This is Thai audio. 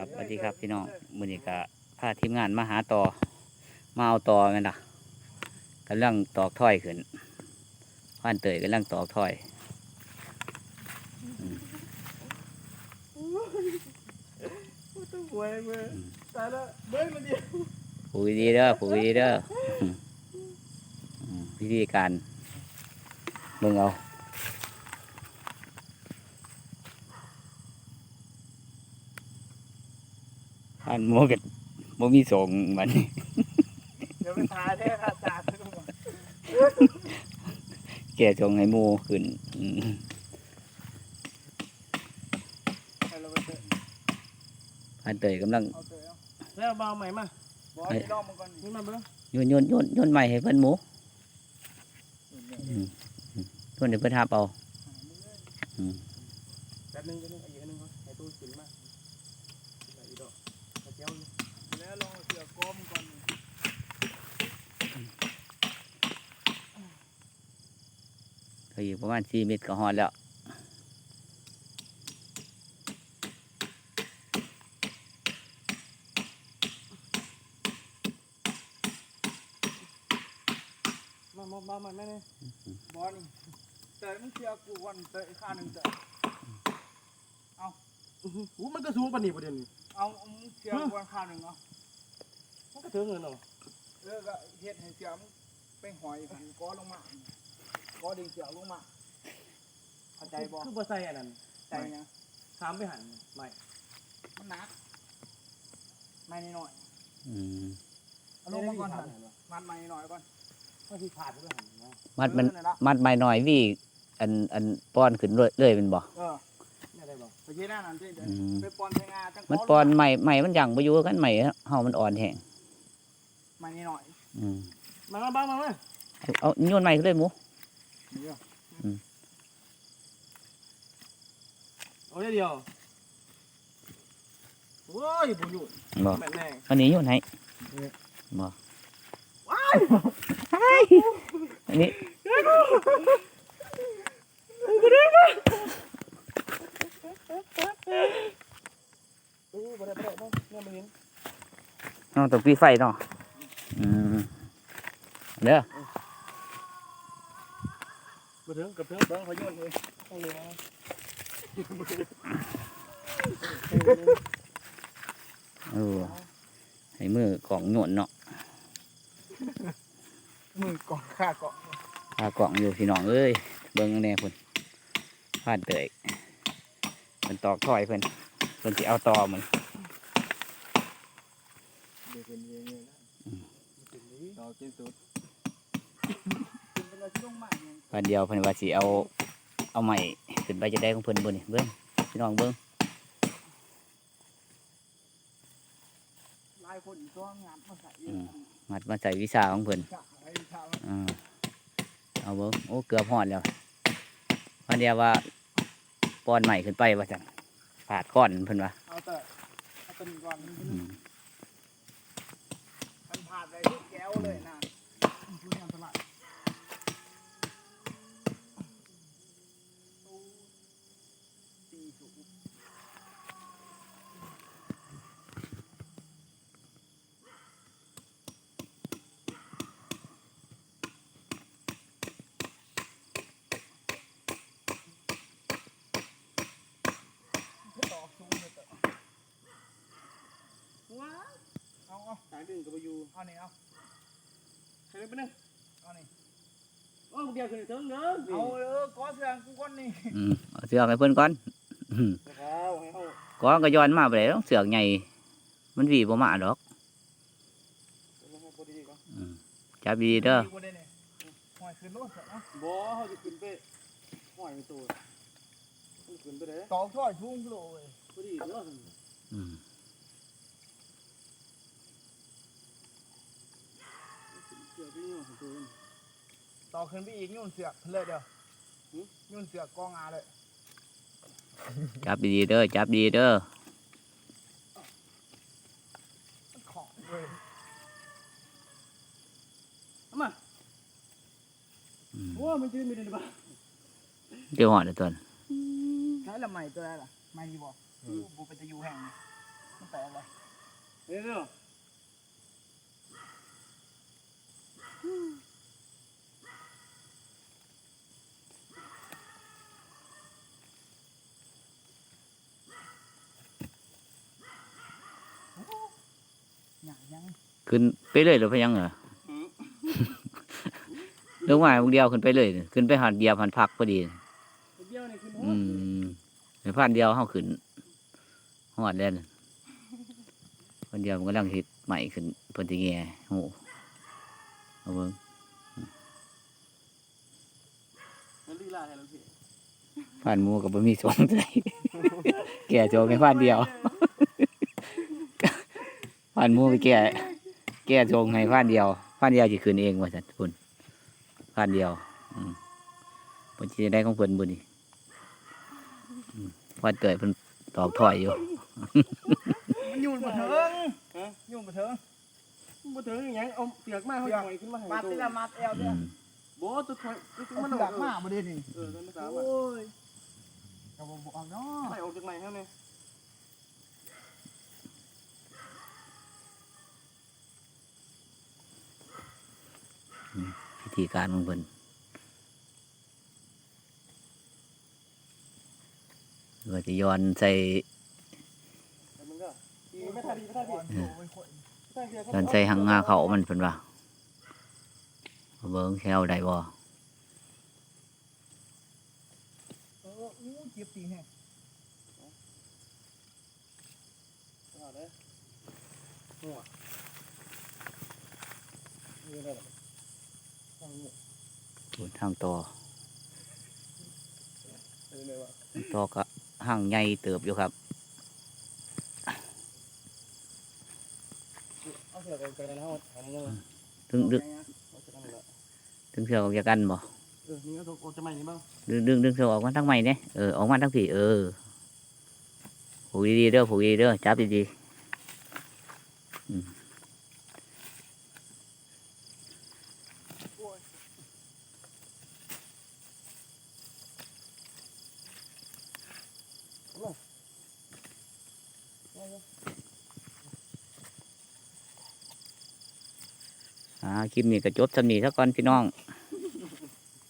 ครับสวัสดีครับพี่น้องมือนี้ก็พาทีมงานมาหาต่อ มาเอาต่อแม่นะกำลังตอกถ้อยขึ้นผ่านเตยกำลังตอกถ้อยต้องหวยเว้ยตายแล้วเบิ้ลมาเดียวผูกดีเด้อผูกดีเด้อวิธีการเบิ่งเอา ผ่านหมัวกันบ่มีส่งมันนี่เดี๋ยวไปทายแท้ค่ะจ่าทุกคนแก่ส่งให้หมูขึ้นอืมให้เราไปเถอะผ่านเตยกำลังเอาเถอะเอาแล้วเบาใหม่มาบอลนี่ลองมาก่อนนี่มาเบิ้งโยนโยนโยนโยนใหม่ให้เพิ่นหมูอืมอืมโยนให้เพิ่นหาเปเอาแป๊บนึงแป๊บนึงอีกอันนึงก่อนให้ตู้กินมาใส่อีกดอกกระ เจียวนี่แล้วลองเสือกอมก่อนนี่ก็อยู่ประมาณสี่เมตรก็ฮอดแล้วมามามามาแม่เนี่ยบอลนี่เตะมึงเชียร์กูก่อนเตะข้าหนึ่งเตะเอู้ มันก็สูงปานนี้ประเด็นนี้เอามึงเชียร์กูก่อนข้างหนึ่งเอามันก็ถึงเงินเนาะเลิกก็เฮ็ดให้เสียมเป็นหอยหันก้อลงมาก้อดิ่งเสียลงมาเข้าใจบ่คือบ่ใส่อันนั้นใจยังถามไปหันไม่มันหนักไม่นิดหน่อยอืมเอาลงมาก่อนหันมันไม่นิดหน่อยก่อนมันสิขาดไปหันเนาะมัดมันเออนั่นล่ะมัดใหม่หน่อยวี่อันอันป้อนขึ้นเรื่อยเรื่อยเป็นบ่เออ ไม่ได้บ่ไปเย็นหน้านั่นสิเดี๋ยวอืม ไปปอนใช้งาจังมันป้อนใหม่ใหม่มันยังบ่อยู่กันใหม่เฮามันอ่อนแห้งไม่นิดหน่อยอืมมามาบ้างมามาเอาเอาโยนใหม่ขึ้นเลยหมูนี่เหรอเอาเดียวโอ้ยบ่อยู่บ่แม่นแน่อันนี้โยนให้บ่อันนี้โอ้บ่ได้บ่ได้บ่เนี่ยมันเห็นน้องต้องปีไฟเนาะอืมเด้อบ่ถึงกับถึงเบิ้งเขาโยนเลยต้องเลยเออให้มือกล่องโยนเนาะมือกล่องข้ากล่องพากล่องอยู่พี่น้องเอ้ยเบิ่งแน่พุ่นผ่านเตย มันตอกถ้อยเพิ่นเพิ่นสิเอาต่อมันเดี๋ยวเป็นเองเลยนะเป็นนี้เรากินสุดกินเป็นอะไรที่ลงมาเนี่ยวันเดียวเพิ่นว่าสิเอาเอาใหม่ขึ้นไปจะได้ของเพิ่นบ่นี่เบิ่งพี่น้องเบิ่งลายคนตัวงามมาใส่มัดมาใส่วิชาของเพิ่นกะไอ้ชาวอ่าเอาเบิ่งโอ้เกือบฮอดแล้ววันเดียวว่า ป้อนใหม่ขึ้นไปว่าจังผาดก้อนเพิ่นว่าเอาแต่เอาเป็นก่อนอืมมันผ่านไปทุกแก้วเลยนะคุณยังสลัดตีสูง ต่อสูงเลยเตอะว้าวเอาเอา ทางดึงก็บ่อยู่ เอานี่เอาใครไปนึงเอานี่โอ้เดียวขึ้นถึงเด้อเอาเออก้อนเสียงกูก้อนนี่อืมเอาเสือกให้เพิ่นก่อนอืมเอาให้เฮาก้อนก็ย้อนมาไปเลยต้องเสือกใหญ่มันหวีบ่มาดอกเอาให้พอดีก่อนอืมจับดีๆเด้อกูได้เนี่ยหอยขึ้นรถเถอะเนาะบ่เฮาจะขึ้นไปห้อยในตัวมันขึ้นไปได้ตอกถ้อยทุ่งกิโลเว้ยพอดีเด้ออืม เดี๋ยวไปอยู่ของตัวต่อขึ้นไปอีกยุ่นเสือกเลยเดี๋ยวยุ่นเสือกกองอาเลยจับดีๆเด้อจับดีเด้อมันของเว้ยเอามาอืมโอ้มันจืดมีได้บ่เดี๋ยวหอดเดี๋ยวตัวน่ะใช้ละใหม่ตัวอะไรล่ะใหม่ดีบ่บูเป็นตะยูแห่งนี่มันแตกเลยเดี๋ยวเนายัง ขึ้นไปเลยหรือไปยังเหรอลงมาพวกเดียวขึ้นไปเลย ขึ้นไปหันเดียวหันพักพอดีเดี๋ยวนี่ขึ้นหัอืวมในพันเดียวเฮาขึ้นหอดเล่นพันเดียวมันกำลังฮิตใหม่ขึ้นเพิ่นสิแง่โอ้เอาเบิ่งมันลีลาให้เราเห็นพันหมูกับบ่มีสองใจแก่โจงแค่พันเดียว พันหมูไปแก่แก่โจงให้พันเดียวพันเดียวสิขึ้นเองว่าซั่นพุ่นพันเดียวอืมเพิ่นสิได้ของเพิ่นบ่นี่อืมพันเตยเพิ่นตอกถ้อยอยู่มันยุ่นมาเถิงฮะยุ่นมาเถิงบ่ถึงอหยังเอาเปียกมาเขาหอยขึ้นมาให้มาตัวตีละมาเอวอืเนี่ยมบ่ตัวถอยตัวมัมันนหลัเอากมากมาดินี่เออตัวมันสามโอ้อะยกระบอกบอกเนาะ ไล่ออกจากไหนครับเนี่ย พิ ธีการของเพิ่นก็จะย้อนใส่แต่มันก็ดีไม่ทันดีไม่ทันดีก่อนโอ้ยคนไม่ทันดีย้อนใส่หางงาเขามันเพิ่นว่าเอาเบิ่งแถวได้บ่เอออู้เจ็บตีแฮะเอาเด้อหัวนี่ได้หรอ ทางนี้บนทางต่อเออเลยว่ะต่อก็ห่างใหญ่เติบอยู่ครับเอาเสือกันกันแล้วทำยังไงดึงดึงเอาเสือกันเลยดึงเสือออกจากกันบ่เออนี่ก็ออกจากไหนนี่บ้างดึงดึงดึงเสือออกมาทั้งใหม่เนี่ยเออออกมาทั้งผีเออผูกดีๆเด้อผูกดีๆเด้อจับดีๆ คลิปนี้ก็จบสำนีสัก่อนพี่น้อง